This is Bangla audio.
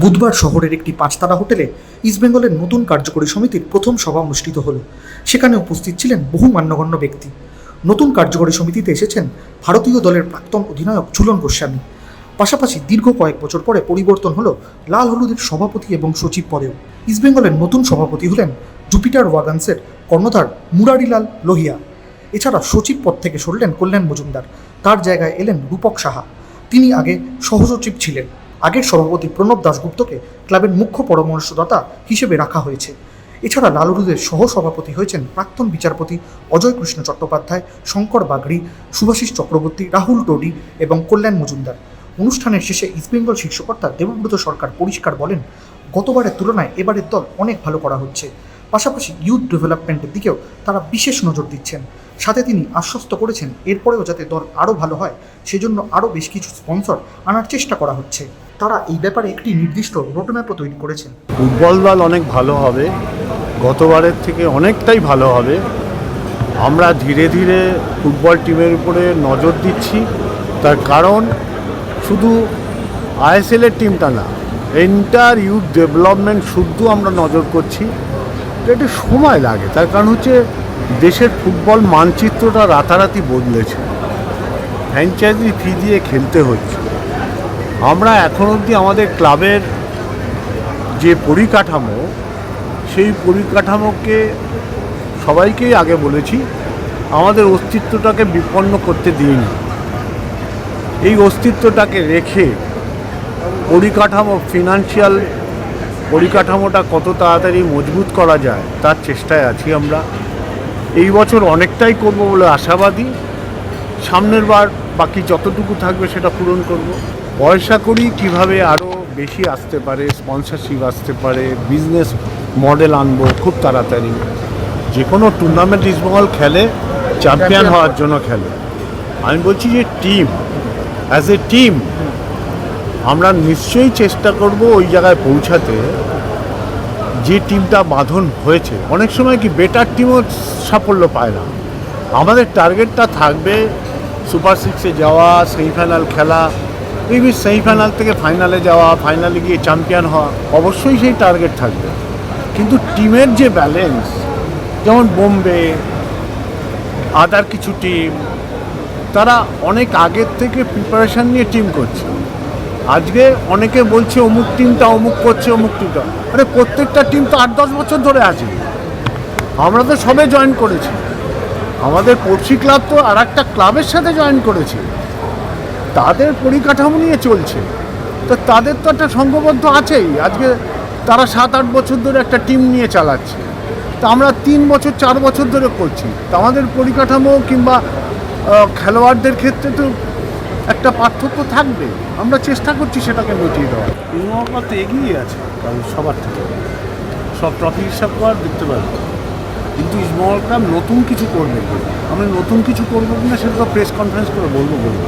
বুধবার শহরের একটি পাঁচতারা হোটেলে ইস্টবেঙ্গলের নতুন কার্যকরী সমিতির প্রথম সভা অনুষ্ঠিত হল। সেখানে উপস্থিত ছিলেন বহু মান্যগণ্য ব্যক্তি। নতুন কার্যকরী সমিতিতে এসেছেন ভারতীয় দলের প্রাক্তন অধিনায়ক ঝুলন গোস্বামী। পাশাপাশি দীর্ঘ কয়েক বছর পরে পরিবর্তন হল লাল হলুদের সভাপতি এবং সচিব পদেও। ইস্টবেঙ্গলের নতুন সভাপতি হলেন জুপিটার ওয়াগান্সের কর্ণধার মুরারিলাল লোহিয়া। এছাড়া সচিব পদ থেকে সরলেন কল্যাণ মজুমদার। তার জায়গায় এলেন রূপক সাহা। তিনি আগে সহসচিব ছিলেন। আগের সভাপতি প্রণব দাশগুপ্তকে ক্লাবের মুখ্য পরামর্শদাতা হিসেবে রাখা হয়েছে। এছাড়া লালুরুদের সহসভাপতি হয়েছেন প্রাক্তন বিচারপতি অজয় কৃষ্ণ চট্টোপাধ্যায়, শঙ্কর বাগড়ি সুভাষিস চক্রবর্তী, রাহুল টোডি এবং কল্যাণ মজুমদার। অনুষ্ঠানের শেষে ইস্টবেঙ্গল শীর্ষকর্তা দেবব্রত সরকার পরিষ্কার বলেন, গতবারের তুলনায় এবারের দল অনেক ভালো করা হচ্ছে। পাশাপাশি ইউথ ডেভেলপমেন্টের দিকেও তারা বিশেষ নজর দিচ্ছেন। সাথে তিনি আশ্বস্ত করেছেন, এরপরেও যাতে দল আরও ভালো হয়, সেজন্য আরও বেশ কিছু স্পন্সর আনার চেষ্টা করা হচ্ছে। তারা এই ব্যাপারে একটি নির্দিষ্ট রোডম্যাপও তৈরি করেছেন। ফুটবল দল অনেক ভালো হবে, গতবারের থেকে অনেকটাই ভালো হবে। আমরা ধীরে ধীরে ফুটবল টিমের উপরে নজর দিচ্ছি। তার কারণ শুধু আইএসএলের টিমটা না এন্টার ইউথ ডেভেলপমেন্ট শুদ্ধ আমরা নজর করছি। তো একটু সময় লাগে, তার কারণ হচ্ছে দেশের ফুটবল মানচিত্রটা রাতারাতি বদলেছে। ফ্র্যাঞ্চাইজি ফি দিয়ে খেলতে হচ্ছে। আমরা এখন অবধি আমাদের ক্লাবের যে পরিকাঠামো, সেই পরিকাঠামোকে সবাইকেই আগে বলেছি, আমাদের অস্তিত্বটাকে বিপন্ন করতে দিইনি। এই অস্তিত্বটাকে রেখে পরিকাঠামো ফিনান্সিয়াল পরিকাঠামোটা কত তাড়াতাড়ি মজবুত করা যায়, তার চেষ্টায় আছি আমরা। এই বছর অনেকটাই করব বলে আশাবাদী। সামনের বার বাকি যতটুকু থাকবে সেটা পূরণ করব। পয়সা করি কীভাবে আরও বেশি আসতে পারে স্পন্সরশিপ আসতে পারে বিজনেস মডেল আনব খুব তাড়াতাড়ি। যে কোনো টুর্নামেন্ট ইস্টবেঙ্গল খেলে চ্যাম্পিয়ন হওয়ার জন্য খেলে। আমি বলছি যে টিম অ্যাজ এ টিম আমরা নিশ্চয়ই চেষ্টা করব ওই জায়গায় পৌঁছাতে যে টিমটা বাঁধন হয়েছে। অনেক সময় কি বেটার টিমও সাফল্য পায় না। আমাদের টার্গেটটা থাকবে সুপার সিক্সে যাওয়া সেমিফাইনাল খেলা মেবি সেমিফাইনাল থেকে ফাইনালে যাওয়া ফাইনালে গিয়ে চ্যাম্পিয়ন হওয়া, অবশ্যই সেই টার্গেট থাকবে। কিন্তু টিমের যে ব্যালেন্স যেমন বোম্বে আদার কিছু টিম তারা অনেক আগের থেকে প্রিপারেশান নিয়ে টিম করছে। আজকে অনেকে বলছে অমুক টিমটা অমুক করছে, অমুক টিমটা আরে প্রত্যেকটা টিম তো আট দশ বছর ধরে আছে। আমরা তো সবে জয়েন করেছি। আমাদের পড়শি ক্লাব তো আর একটা ক্লাবের সাথে জয়েন করেছে। তাদের পরিকাঠামো নিয়ে চলছে। তো তাদের তো একটা সংঘবদ্ধ আছেই। আজকে তারা সাত, আট বছর ধরে একটা টিম নিয়ে চালাচ্ছে। তা আমরা তিন বছর, চার বছর ধরে করছি। তা আমাদের পরিকাঠামো কিংবা খেলোয়াড়দের ক্ষেত্রে তো একটা পার্থক্য থাকবে। আমরা চেষ্টা করছি সেটাকে মিটিয়ে দেওয়ার। ইউনোপা তো এগিয়ে আছে কারণ সবার থেকে। সব ট্রফি হিসাব করার দেখতে পারব কিন্তু ইসমল নতুন কিছু করবে আমরা নতুন কিছু করব কিনা সেটা তো প্রেস কনফারেন্স করে বলব বলব।